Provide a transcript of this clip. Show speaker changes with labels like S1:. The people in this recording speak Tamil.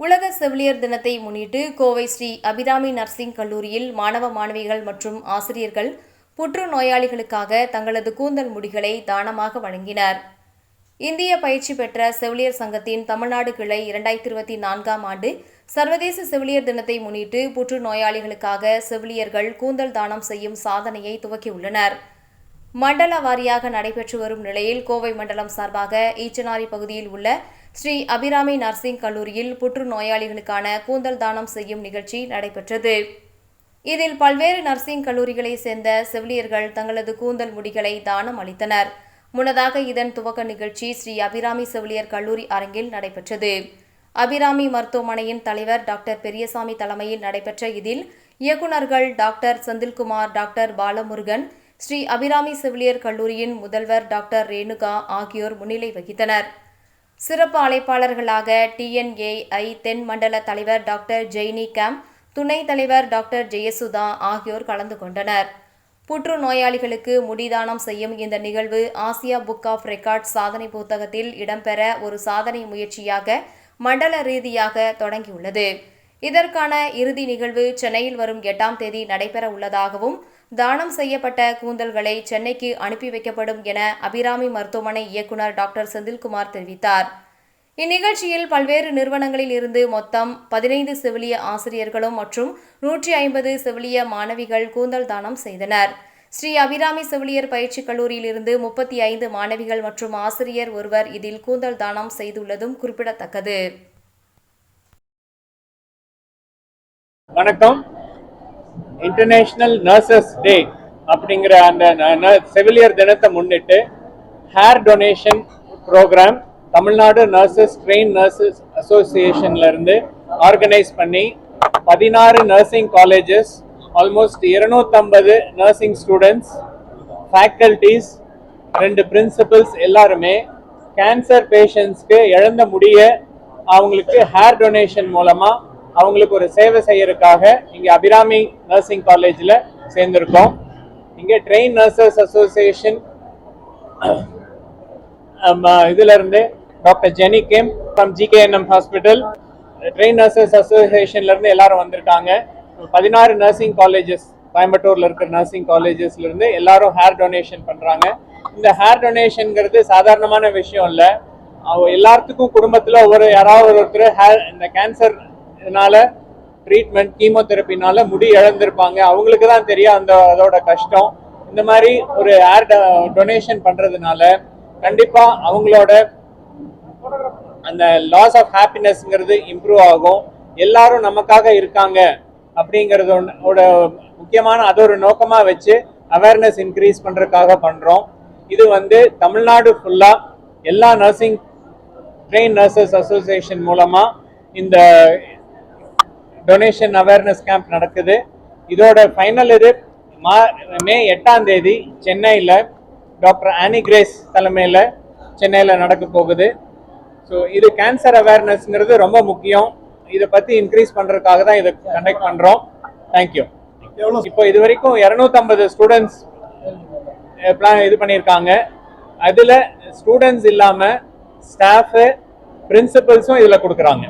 S1: உலக செவிலியர் தினத்தை முன்னிட்டு கோவை ஸ்ரீ அபிராமி நர்சிங் கல்லூரியில் மாணவ மாணவிகள் மற்றும் ஆசிரியர்கள் புற்று நோயாளிகளுக்காக தங்களது கூந்தல் முடிகளை தானமாக வழங்கினர். இந்திய பயிற்சி பெற்ற செவிலியர் சங்கத்தின் தமிழ்நாடு கிளை இரண்டாயிரத்தி இருபத்தி நான்காம் ஆண்டு சர்வதேச செவிலியர் தினத்தை முன்னிட்டு புற்று நோயாளிகளுக்காக செவிலியர்கள் கூந்தல் தானம் செய்யும் சாதனையை துவக்கியுள்ளனர். மண்டல வாரியாக நடைபெற்று வரும் நிலையில் கோவை மண்டலம் சார்பாக ஈச்சனாரி பகுதியில் உள்ள ஸ்ரீ அபிராமி நர்சிங் கல்லூரியில் புற்றுநோயாளிகளுக்கான கூந்தல் தானம் செய்யும் நிகழ்ச்சி நடைபெற்றது. இதில் பல்வேறு நர்சிங் கல்லூரிகளைச் சேர்ந்த செவிலியர்கள் தங்களது கூந்தல் முடிகளை தானம் அளித்தனர். முன்னதாக இதன் துவக்க நிகழ்ச்சி ஸ்ரீ அபிராமி செவிலியர் கல்லூரி அரங்கில் நடைபெற்றது. அபிராமி மருத்துவமனையின் தலைவர் டாக்டர் பெரியசாமி தலைமையில் நடைபெற்ற இதில் இயக்குநர்கள் டாக்டர் செந்தில்குமார் டாக்டர் பாலமுருகன் ஸ்ரீ அபிராமி செவிலியர் கல்லூரியின் முதல்வர் டாக்டர் ரேணுகா ஆகியோர் முன்னிலை வகித்தனர். சிறப்பு அழைப்பாளர்களாக டிஎன்ஏஐ தென் மண்டல தலைவர் டாக்டர் ஜெய்னி கேம் துணைத் தலைவர் டாக்டர் ஜெயசுதா ஆகியோர் கலந்து கொண்டனர். புற்று நோயாளிகளுக்கு முடிதானம் செய்யும் இந்த நிகழ்வு ஆசியா புக் ஆஃப் ரெக்கார்ட் சாதனை புத்தகத்தில் இடம்பெற ஒரு சாதனை முயற்சியாக மண்டல ரீதியாக தொடங்கியுள்ளது. இதற்கான இறுதி நிகழ்வு சென்னையில் வரும் எட்டாம் தேதி நடைபெற உள்ளதாகவும் தானம் செய்யப்பட்ட கூந்தல்களை சென்னைக்கு அனுப்பி வைக்கப்படும் என அபிராமி மருத்துவமனை இயக்குநர் டாக்டர் செந்தில்குமார் தெரிவித்தார். இந்நிகழ்ச்சியில் பல்வேறு நிறுவனங்களில் இருந்து மொத்தம் பதினைந்து செவிலிய ஆசிரியர்களும் மற்றும் நூற்றி ஐம்பது செவிலிய மாணவிகள் கூந்தல் தானம் செய்தனர். ஸ்ரீ அபிராமி செவிலியர் பயிற்சி கல்லூரியிலிருந்து முப்பத்தி ஐந்து மாணவிகள் மற்றும் ஆசிரியர் ஒருவர் இதில் கூந்தல் தானம் செய்துள்ளதும் குறிப்பிடத்தக்கது.
S2: வணக்கம். இன்டர்நேஷ்னல் நர்சஸ் டே அப்படிங்கிற அந்த ந- ந- செவிலியர் தினத்தை முன்னிட்டு hair donation programme Tamil Nadu nurses train nurses அசோசியேஷன்லேருந்து organise பண்ணி பதினாறு நர்சிங் காலேஜஸ் ஆல்மோஸ்ட் இருநூத்தம்பது நர்சிங் ஸ்டூடெண்ட்ஸ் ஃபேக்கல்டிஸ் ரெண்டு பிரின்சிபல்ஸ் எல்லாருமே கேன்சர் பேஷண்ட்ஸ்க்கு இழந்த முடிய அவங்களுக்கு ஹேர் டொனேஷன் மூலமாக அவங்களுக்கு ஒரு சேவை செய்யறதுக்காக இங்க அபிராமி நர்சிங் காலேஜ்ல சேர்ந்திருக்கோம். இங்க ட்ரெயின் நர்சஸ் அசோசியேஷன் இதுல இருந்து doctor Jenny came from GKNM hospital train nurses அசோசியேஷன்ல இருந்து எல்லாரும் வந்திருக்காங்க. பதினாறு நர்சிங் காலேஜஸ் கோயம்புத்தூர்ல இருக்கிற நர்சிங் காலேஜஸ்ல இருந்து எல்லாரும் ஹேர் டொனேஷன் பண்றாங்க. இந்த ஹேர் டொனேஷன்ங்கிறது சாதாரணமான விஷயம் இல்லை. எல்லாத்துக்கும் குடும்பத்துல ஒரு யாராவது ஒருத்தர் ஹேர் இந்த கேன்சர் இதனால ட்ரீட்மெண்ட் கீமோதெரப்பினால முடி இழந்திருப்பாங்க. அவங்களுக்கு தான் தெரியும் அந்த அதோட கஷ்டம். இந்த மாதிரி ஒரு ஏர் டொனேஷன் பண்றதுனால கண்டிப்பாக அவங்களோட அந்த லாஸ் ஆஃப் ஹாப்பினஸ்ங்கிறது இம்ப்ரூவ் ஆகும். எல்லாரும் நமக்காக இருக்காங்க அப்படிங்கறதோட முக்கியமான அது ஒரு நோக்கமாக வச்சு அவேர்னஸ் இன்க்ரீஸ் பண்றதுக்காக பண்ணுறோம் இது வந்து தமிழ்நாடு ஃபுல்லாக எல்லா நர்சிங் ட்ரெயின் நர்சஸ் அசோசியேஷன் மூலமாக இந்த டொனேஷன் அவேர்னஸ் கேம்ப் நடக்குது. இதோட ஃபைனல் இது மா மே எட்டாம் தேதி சென்னையில் டாக்டர் ஆனி கிரேஸ் தலைமையில் சென்னையில் நடக்க போகுது. ஸோ இது கேன்சர் அவேர்னஸ்ங்கிறது ரொம்ப முக்கியம். இதை பற்றி இன்க்ரீஸ் பண்ணுறதுக்காக தான் இதை கண்டக்ட் பண்ணுறோம் தேங்க்யூ இப்போ இது வரைக்கும் இரநூத்தம்பது ஸ்டூடெண்ட்ஸ் பிளான் இது பண்ணியிருக்காங்க. அதில் ஸ்டூடெண்ட்ஸ் இல்லாமல் ஸ்டாஃபு பிரின்சிபல்ஸும் இதில் கொடுக்குறாங்க.